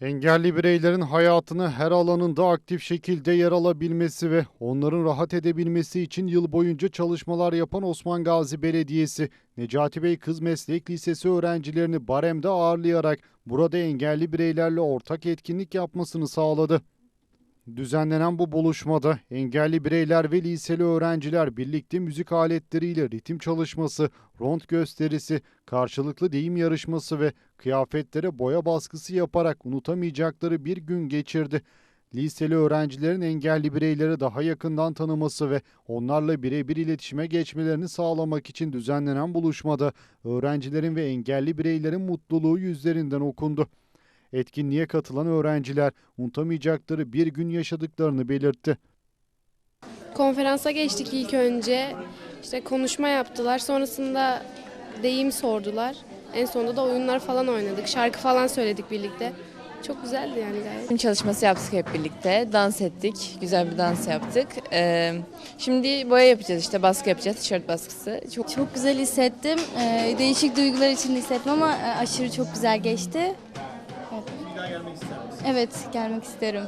Engelli bireylerin hayatını her alanında aktif şekilde yer alabilmesi ve onların rahat edebilmesi için yıl boyunca çalışmalar yapan Osman Gazi Belediyesi, Necati Bey Kız Meslek Lisesi öğrencilerini baremde ağırlayarak burada engelli bireylerle ortak etkinlik yapmasını sağladı. Düzenlenen bu buluşmada engelli bireyler ve liseli öğrenciler birlikte müzik aletleriyle ritim çalışması, rond gösterisi, karşılıklı deyim yarışması ve kıyafetlere boya baskısı yaparak unutamayacakları bir gün geçirdi. Liseli öğrencilerin engelli bireyleri daha yakından tanıması ve onlarla birebir iletişime geçmelerini sağlamak için düzenlenen buluşmada öğrencilerin ve engelli bireylerin mutluluğu yüzlerinden okundu. Etkinliğe katılan öğrenciler unutamayacakları bir gün yaşadıklarını belirtti. Konferansa geçtik ilk önce. İşte konuşma yaptılar. Sonrasında deyim sordular. En sonunda da oyunlar falan oynadık. Şarkı falan söyledik birlikte. Çok güzeldi yani gayet. Film çalışması yaptık hep birlikte. Dans ettik. Güzel bir dans yaptık. Ee, şimdi boya yapacağız işte. Baskı yapacağız. Tişört baskısı. Çok Çok güzel hissettim. Ee, değişik duygular için hissettim ama e, aşırı çok güzel geçti. Evet. Evet, gelmek isterim.